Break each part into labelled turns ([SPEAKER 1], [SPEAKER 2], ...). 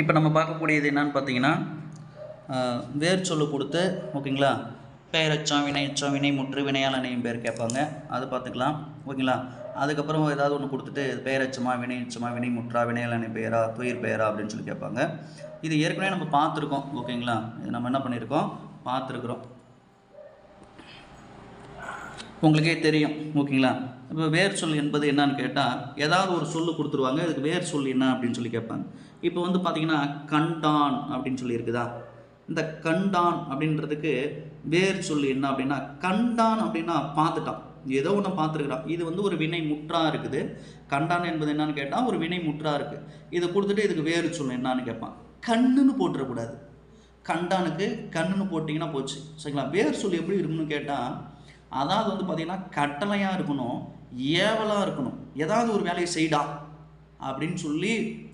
[SPEAKER 1] இப்போ நம்ம பார்க்கக்கூடியது என்னன்னு பார்த்தீங்கன்னா வேர் சொல்லு கொடுத்து ஓகேங்களா? பெயரச்சம் வினையச்சம் வினை முற்று வினையாளனையும் பேர் கேட்பாங்க. அது பார்த்துக்கலாம் ஓகேங்களா? அதுக்கப்புறம் ஏதாவது ஒன்று கொடுத்துட்டு பெயரச்சமா வினையச்சமா வினை முற்றா வினையாளனை அணை பெயரா துயிர் பெயரா அப்படின்னு சொல்லி கேட்பாங்க. இது ஏற்கனவே நம்ம பார்த்துருக்கோம் ஓகேங்களா? இது நம்ம என்ன பண்ணியிருக்கோம்? பார்த்துருக்குறோம். உங்களுக்கே தெரியும் ஓகேங்களா? இப்போ வேர் சொல் என்பது என்னன்னு கேட்டால் ஏதாவது ஒரு சொல்லு கொடுத்துருவாங்க இதுக்கு வேர் சொல் என்ன அப்படின்னு சொல்லி கேட்பாங்க. இப்போ வந்து பார்த்தீங்கன்னா கண்டான் அப்படின்னு சொல்லி இருக்குதா? இந்த கண்டான் அப்படின்றதுக்கு வேர் சொல் என்ன அப்படின்னா கண்டான் அப்படின்னா பார்த்துட்டான். ஏதோ ஒன்று பார்த்துருக்குறான். இது வந்து ஒரு வினை முற்றா இருக்குது. கண்டான் என்பது என்னன்னு கேட்டால் ஒரு வினை முற்றா இருக்குது இதை கொடுத்துட்டு இதுக்கு வேறு சொல் என்னன்னு கேட்பான். கண்ணுன்னு போட்டுறக்கூடாது. கண்டானுக்கு கண்ணுன்னு போட்டிங்கன்னா போச்சு. சரிங்களா? வேர் சொல் எப்படி இருக்குன்னு கேட்டால் அதாவது வந்து பார்த்தீங்கன்னா கட்டளையாக இருக்கணும் ஏவலாக இருக்கணும். ஏதாவது ஒரு வேலையை செய்டா அப்படின்னு சொல்லி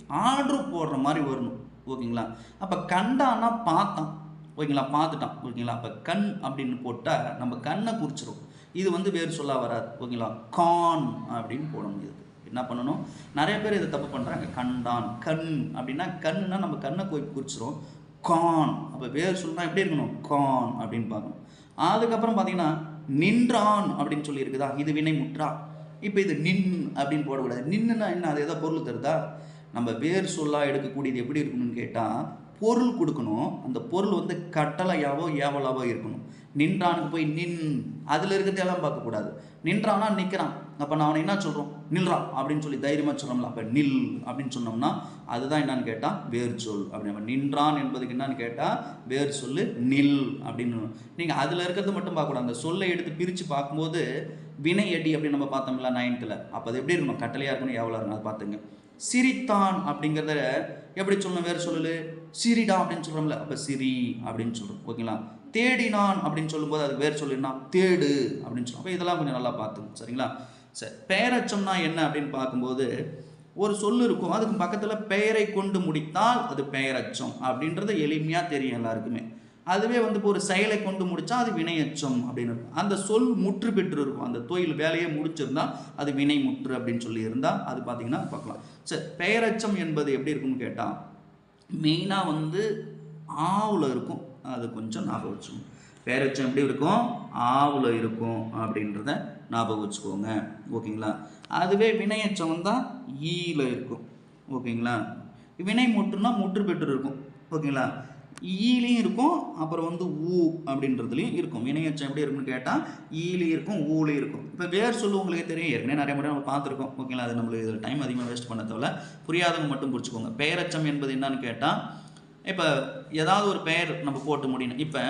[SPEAKER 1] ஆர்டர் போடுற மாதிரி வரணும். ஓகேங்களா? அப்போ கண்டான்னா பார்த்தான். ஓகேங்களா? பார்த்துட்டான். ஓகேங்களா? அப்போ கண் அப்படின்னு போட்டால் நம்ம கண்ணை குறிச்சிரும். இது வந்து வேறு சொல்ல வராது. ஓகேங்களா? கான் அப்படின்னு போடணும் இதுக்கு. என்ன பண்ணணும்? நிறைய பேர் இதை தப்பு பண்ணுறாங்க கண்டான் கண். அப்படின்னா கண்ணுனா நம்ம கண்ணை போய் குறிச்சிரும். கான் அப்போ வேறு சொல்லுனா எப்படி இருக்கணும்? கான் அப்படின்னு பார்க்கணும். அதுக்கப்புறம் பார்த்தீங்கன்னா நின்றான் அப்படின்னு சொல்லி இருக்குதா இது வினை முற்றா? இப்போ இது நின் அப்படின்னு போடக்கூடாது. நின்னுனா என்ன? அது எதாவது பொருள் தருதா? நம்ம வேர் சொல்லாக எடுக்கக்கூடியது எப்படி இருக்கணும்னு கேட்டால் பொருள் கொடுக்கணும். அந்த பொருள் வந்து கட்டளையாவோ ஏவலாவோ இருக்கணும். நின்றானுக்கு போய் நின். அதில் இருக்கிறதெல்லாம் பார்க்கக்கூடாது. நின்றானா நிற்கிறான் அப்போ நான் அவனை என்ன சொல்கிறோம் நில்றா அப்படின்னு சொல்லி தைரியமாக சொல்கிறோம்ல அப்போ நில் அப்படின்னு சொன்னோம்னா அதுதான் என்னன்னு கேட்டால் வேர் சொல். அப்படி நம்ம நின்றான் என்பதுக்கு என்னன்னு கேட்டால் வேர் சொல்லு நில் அப்படின்னு. நீங்கள் அதில் இருக்கிறது மட்டும் பார்க்கக்கூடாது. அந்த சொல்லை எடுத்து பிரித்து பார்க்கும்போது வினை அடி அப்படின்னு நம்ம பார்த்தோம்ல நைன்த்தில் அப்போ அது எப்படி இருக்கணும் கட்டளையாக இருக்கணும் எவ்வளோ இருக்கணும் அதை பார்த்துங்க. சிரித்தான் அப்படிங்கிறத எப்படி சொல்லணும்? வேறு சொல்லு சிரிடா அப்படின்னு சொல்கிறோம்ல அப்போ சிரி அப்படின்னு சொல்கிறோம் ஓகேங்களா? தேடினான் அப்படின்னு சொல்லும்போது அது வேறு சொல்லினா தேடு அப்படின்னு சொல்லுவோம் அப்போ இதெல்லாம் கொஞ்சம் நல்லா பார்த்துங்க சரிங்களா? சரி பெயரச்சம்னா என்ன அப்படின்னு பார்க்கும்போது ஒரு சொல் இருக்கும். அதுக்கு பக்கத்தில் பெயரை கொண்டு முடித்தால் அது பெயரச்சம் அப்படின்றது எளிமையாக தெரியும் எல்லாருக்குமே. அதுவே வந்து இப்போ ஒரு செயலை கொண்டு முடிச்சா அது வினையச்சம் அப்படின்னு இருக்கும். அந்த சொல் முற்று பெற்று இருக்கும். அந்த தொழில் வேலையை முடிச்சிருந்தா அது வினை முற்று அப்படின்னு சொல்லி இருந்தால் அது பார்த்தீங்கன்னா பார்க்கலாம். சரி பெயரச்சம் என்பது எப்படி இருக்கும்னு கேட்டால் மெயினாக வந்து ஆவில் இருக்கும். அது கொஞ்சம் ஞாபகம் வச்சுக்கோங்க. பேரச்சம் எப்படி இருக்கும்? ஆவில் இருக்கும் அப்படின்றத ஞாபகம் வச்சுக்கோங்க. ஓகேங்களா? அதுவே வினையச்சம் வந்தால் ஈயில் இருக்கும். ஓகேங்களா? வினை முற்றுனா முற்று பெற்று இருக்கும். ஓகேங்களா? ஈலையும் இருக்கும் அப்புறம் வந்து ஊ அப்படின்றதுலையும் இருக்கும். வினையச்சம் எப்படி இருக்குன்னு கேட்டால் ஈலையும் இருக்கும் ஊலையும் இருக்கும். இப்போ வேறு சொல்லு உங்களுக்கு தெரியும். ஏற்கனவே நிறைய முறை நம்ம பார்த்துருக்கோம். ஓகேங்களா அது நம்மளுக்கு இதில் டைம் அதிகமாக வேஸ்ட் பண்ண தேவையில்ல. புரியாதவங்க மட்டும் பிடிச்சிக்கோங்க பெயரச்சம் என்பது என்னன்னு கேட்டால் இப்போ ஏதாவது ஒரு பெயர் நம்ம போட்டு முடியணும். இப்போ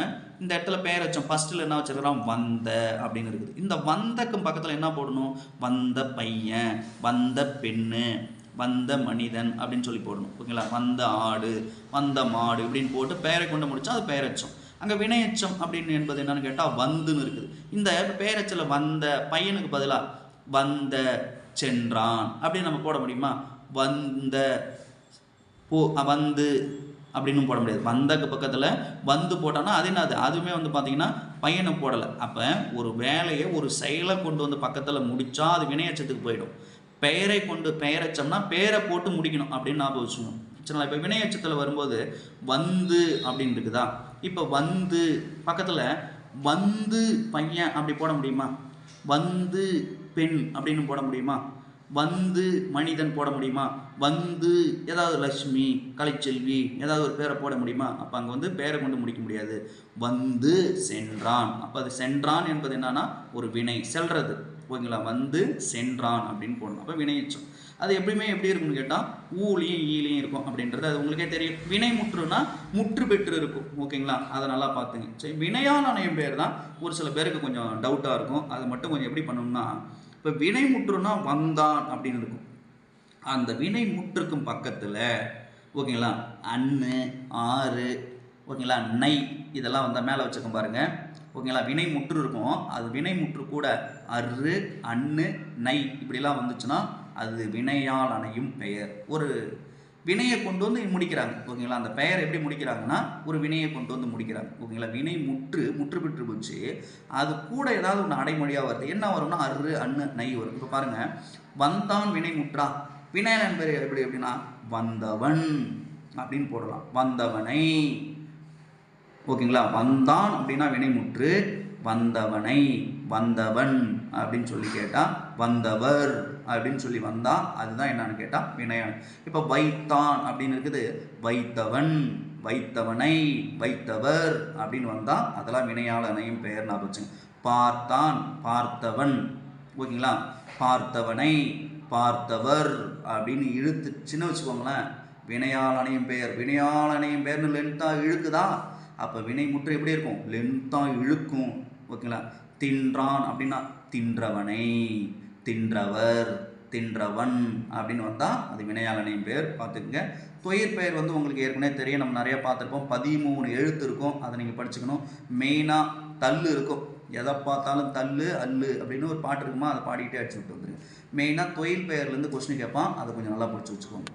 [SPEAKER 1] இந்த இடத்துல பெயரச்சம் ஃபஸ்ட்டில் என்ன வச்சிருக்கிறோம்? வந்த அப்படின்னு இருக்குது. இந்த வந்தக்கும் பக்கத்தில் என்ன போடணும்? வந்த பையன் வந்த பெண்ணு வந்த மனிதன் அப்படின்னு சொல்லி போடணும். ஓகேங்களா? வந்த ஆடு வந்த மாடு இப்படின்னு போட்டு பெயரை கொண்டு முடிச்சா அது பெயரச்சம் அங்கே வினையச்சம் அப்படின்னு என்பது என்னன்னு கேட்டால் வந்துன்னு இருக்குது. இந்த பெயரச்சல வந்த பையனுக்கு பதிலாக வந்த சென்றான் அப்படின்னு நம்ம போட முடியுமா? வந்த போ வந்து அப்படின்னு போட முடியாது. வந்தக்கு பக்கத்தில் வந்து போட்டோன்னா அது என்னது? அதுவுமே வந்து பார்த்தீங்கன்னா பையனை போடலை. அப்போ ஒரு வேலையை ஒரு செயலை கொண்டு வந்து பக்கத்தில் முடித்தா அது வினையச்சத்துக்கு போயிடும். பெயரை கொண்டு பெயரச்சம்னா பெயரை போட்டு முடிக்கணும் அப்படின்னு ஞாபகம் வச்சுக்கணும். சரிங்களா இப்போ வினையச்சத்தில் வரும்போது வந்து அப்படின்னு இருக்குதா? இப்போ வந்து பக்கத்தில் வந்து பையன் அப்படி போட முடியுமா? வந்து பெண் அப்படின்னு போட முடியுமா? வந்து மனிதன் போட முடியுமா? வந்து ஏதாவது லட்சுமி கலைச்செல்வி ஏதாவது ஒரு பேரை போட முடியுமா? அப்போ அங்கே வந்து பேரை கொண்டு முடிக்க முடியாது. வந்து சென்றான். அப்போ அது சென்றான் என்பது என்னன்னா ஒரு வினை செல்றது. ஓகேங்களா? வந்து சென்றான் அப்படின்னு போடணும். அப்போ வினையச்சம் அது எப்படியுமே எப்படி இருக்கும்னு கேட்டால் ஊலையும் ஈலியும் இருக்கும் அப்படின்றது அது உங்களுக்கே தெரியும். வினை முற்றுனா முற்று பெற்று இருக்கும். ஓகேங்களா? அதை நல்லா பார்த்துங்க. சரி வினையான அணையும் பேர் தான் ஒரு சில பேருக்கு கொஞ்சம் டவுட்டாக இருக்கும். அதை மட்டும் கொஞ்சம் எப்படி பண்ணணும்னா இப்போ வினை முற்றுனா வந்தான் அப்படின்னு இருக்கும். அந்த வினை முற்றுக்கும் பக்கத்தில் ஓகேங்களா? அண்ணு ஆறு ஓகேங்களா? நை இதெல்லாம் வந்தால் மேலே வச்சுக்கோங்க பாருங்கள் ஓகேங்களா? வினை முற்று இருக்கும். அது வினை முற்று கூட அரு அன்னு நை இப்படிலாம் வந்துச்சுன்னா அது வினையால் அணையும் பெயர். ஒரு வினையை கொண்டு வந்து முடிக்கிறாங்க. ஓகேங்களா? அந்த பெயர் எப்படி முடிக்கிறாங்கன்னா ஒரு வினையை கொண்டு வந்து முடிக்கிறாங்க. ஓகேங்களா? வினை முற்று முற்று பெற்று போச்சு. அது கூட ஏதாவது ஒன்று அடைமொழியாக வருது. என்ன வரும்னா அரு அன்னு நை வரும். இப்போ பாருங்க. வந்தான் வினை முற்றா. வினையன் பேர் எப்படி எப்படின்னா வந்தவன் அப்படின்னு போடலாம். வந்தவனை. ஓகேங்களா? வந்தான் அப்படின்னா வினைமுற்று வந்தவனை வந்தவன் அப்படின்னு சொல்லி கேட்டால் வந்தவர் அப்படின்னு சொல்லி வந்தா அதுதான் என்னன்னு கேட்டால் வினையான இப்போ வைத்தான் அப்படின்னு இருக்குது வைத்தவன் வைத்தவனை வைத்தவர் அப்படின்னு வந்தால் அதெல்லாம் வினையாளனையும் பெயர் நான் வச்சுங்க. பார்த்தான் பார்த்தவன். ஓகேங்களா? பார்த்தவனை பார்த்தவர் அப்படின்னு இழுத்துச்சுன்னு வச்சுக்கோங்களேன். வினையாளனையும் பெயர். வினையாளனையும் பெயர்னு லென்த்தாக இழுக்குதா? அப்போ வினை முற்று எப்படி இருக்கும்? லென்த்தாக இழுக்கும். ஓகேங்களா தின்றான் அப்படின்னா தின்றவனை தின்றவர் தின்றவன் அப்படின்னு வந்தால் அது வினையாளனையும் பேர் பார்த்துக்குங்க. தொழிற் பெயர் வந்து உங்களுக்கு ஏற்கனவே தெரியும். நம்ம நிறையா பார்த்துருப்போம். பதிமூணு எழுத்து இருக்கும். அதை நீங்கள் படிச்சுக்கணும். மெயினாக தள்ளு இருக்கும். எதை பார்த்தாலும் தள்ளு அல்லு அப்படின்னு ஒரு பாட்டு இருக்குமா? அதை பாடிக்கிட்டே அடிச்சு விட்டு வந்துருங்க. மெயினாக தொழில் பெயர்லேருந்து கொஸ்டின் கேட்பான். அதை கொஞ்சம் நல்லா படிச்சு வச்சுக்கோங்க.